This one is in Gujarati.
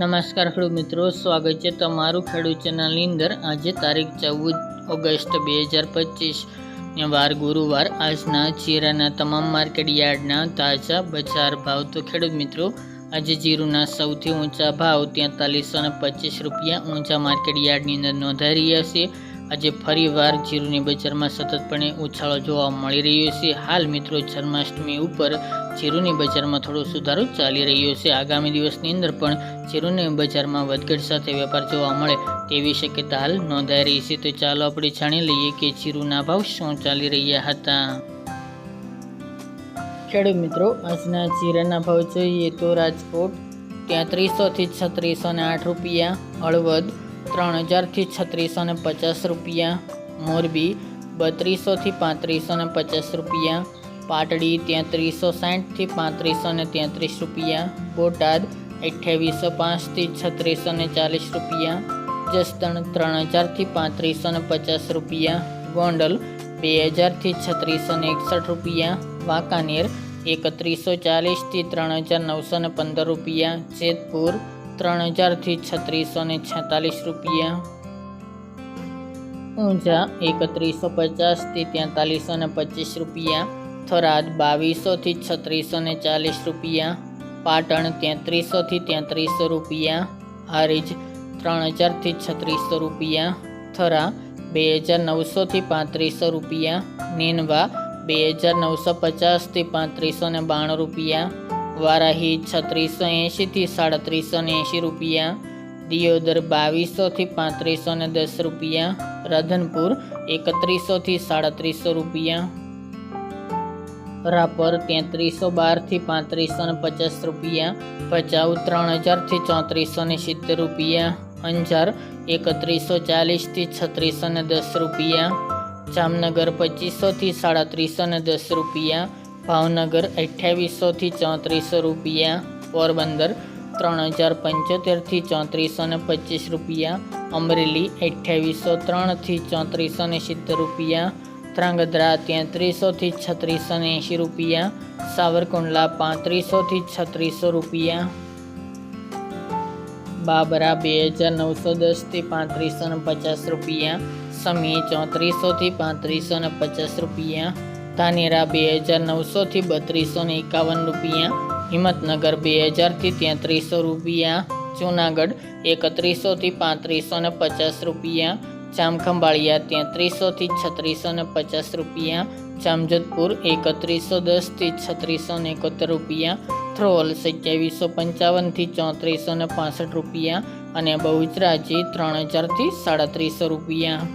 નમસ્કાર ખેડૂત મિત્રો, સ્વાગત છે તમારું ખેડૂત ચેનલની અંદર. આજે તારીખ ચૌદ ઓગસ્ટ બે હજાર પચીસ વાર ગુરુવાર. આજના જીરાના તમામ માર્કેટ યાર્ડના તાજા બજાર ભાવ. તો ખેડૂત મિત્રો, આજે જીરુના સૌથી ઊંચા ભાવ તેતાલીસો ને પચીસ રૂપિયા ઊંચા માર્કેટ યાર્ડની અંદર નોંધાઈ રહ્યા છે. આજે ફરીવાર જીરુની બજારમાં સતતપણે ઉછાળો જોવા મળી રહ્યો છે. હાલ મિત્રો, જન્માષ્ટમી ઉપર જીરુની બજારમાં થોડો સુધારો ચાલી રહ્યો છે. આગામી દિવસની અંદર પણ જીરુની બજારમાં વધઘટ સાથે વેપાર જોવા મળે તેવી શક્યતા હાલ નોંધાઈ રહી છે. તો ચાલો આપણે જાણી લઈએ કે જીરુના ભાવ શું ચાલી રહ્યા હતા. ખેડૂત મિત્રો, આજના જીરાના ભાવ જોઈએ તો રાજકોટ ત્યાં ત્રીસોથી છત્રીસો ને આઠ રૂપિયા, હળવદ ત્રણ હજારથી છત્રીસો ને પચાસ રૂપિયા. મોરબી બત્રીસોથી પાંત્રીસો ને પચાસ રૂપિયા. પાટડી તેત્રીસો સાઠથી પાંત્રીસો ને તેત્રીસ રૂપિયા. બોટાદ અઠ્યાવીસો પાંચથી છત્રીસો ને ચાલીસ રૂપિયા. જસદણ ત્રણ હજારથી પાંત્રીસો ને પચાસ રૂપિયા. ગોંડલ બે હજારથી છત્રીસો ને એકસઠ રૂપિયા. વાંકાનેર એકત્રીસો ચાલીસથી ત્રણ હજાર નવસો ને પંદર રૂપિયા. જેતપુર ત્રણ હજારથી છત્રીસો ને છેતાલીસ રૂપિયા. ઊંઝા એકત્રીસો પચાસથી તેતાલીસો ને પચીસ રૂપિયા. થરાદ બાવીસોથી છત્રીસો ને ચાલીસ રૂપિયા. પાટણ તેત્રીસોથી તેત્રીસો રૂપિયા. હારીજ ત્રણ હજારથી છત્રીસો રૂપિયા. થરા બે હજાર નવસોથી પાંત્રીસો રૂપિયા. નીનવા બે હજાર નવસો પચાસથી પાંત્રીસો ને બાણું રૂપિયા. વારાહી છત્રીસો એંશીથી સાડત્રીસો ને એંશી રૂપિયા. દિયોદર બાવીસોથી પાંત્રીસો ને દસ રૂપિયા. રાધનપુર એકત્રીસોથી સાડત્રીસો રૂપિયા. રાપર તેત્રીસો બારથી પાંત્રીસો ને પચાસ રૂપિયા. ભચાઉ ત્રણ હજારથી ચોત્રીસો ને સિત્તેર રૂપિયા. અંજાર એકત્રીસો ચાલીસથી છત્રીસો ને દસ રૂપિયા. જામનગર પચીસોથી સાડત્રીસો ને દસ રૂપિયા. ભાવનગર અઠ્યાવીસોથી ચોત્રીસો રૂપિયા, પોરબંદર ત્રણ હજાર પંચોતેરથી ચોત્રીસો ને પચીસ રૂપિયા, અમરેલી અઠ્યાવીસો ત્રણથી ચોત્રીસો ને સિત્તેર રૂપિયા, ધ્રાંગધ્રા તેત્રીસોથી છત્રીસો ને એંશી રૂપિયા, સાવરકુંડલા પાંત્રીસોથી છત્રીસો રૂપિયા. બાબરા બે હજાર નવસો દસથી પાંત્રીસો ને પચાસ રૂપિયા સમી ચોત્રીસોથી પાંત્રીસો ને પચાસ રૂપિયા ધાનેરા બે હજાર નવસોથી બત્રીસો ને એકાવન રૂપિયા, હિંમતનગર બે હજારથી તેત્રીસો રૂપિયા, જૂનાગઢ એકત્રીસોથી પાંત્રીસો ને પચાસ રૂપિયા, જામખંભાળિયા તેત્રીસોથી છત્રીસો ને પચાસ રૂપિયા, જામજોધપુર એકત્રીસો દસથી છત્રીસો ને એકોતેર રૂપિયા થ્રોલ સત્યાવીસો પંચાવનથી ચોત્રીસો ને રૂપિયા અને બહુચરાજી ત્રણ હજારથી સાડત્રીસો રૂપિયા.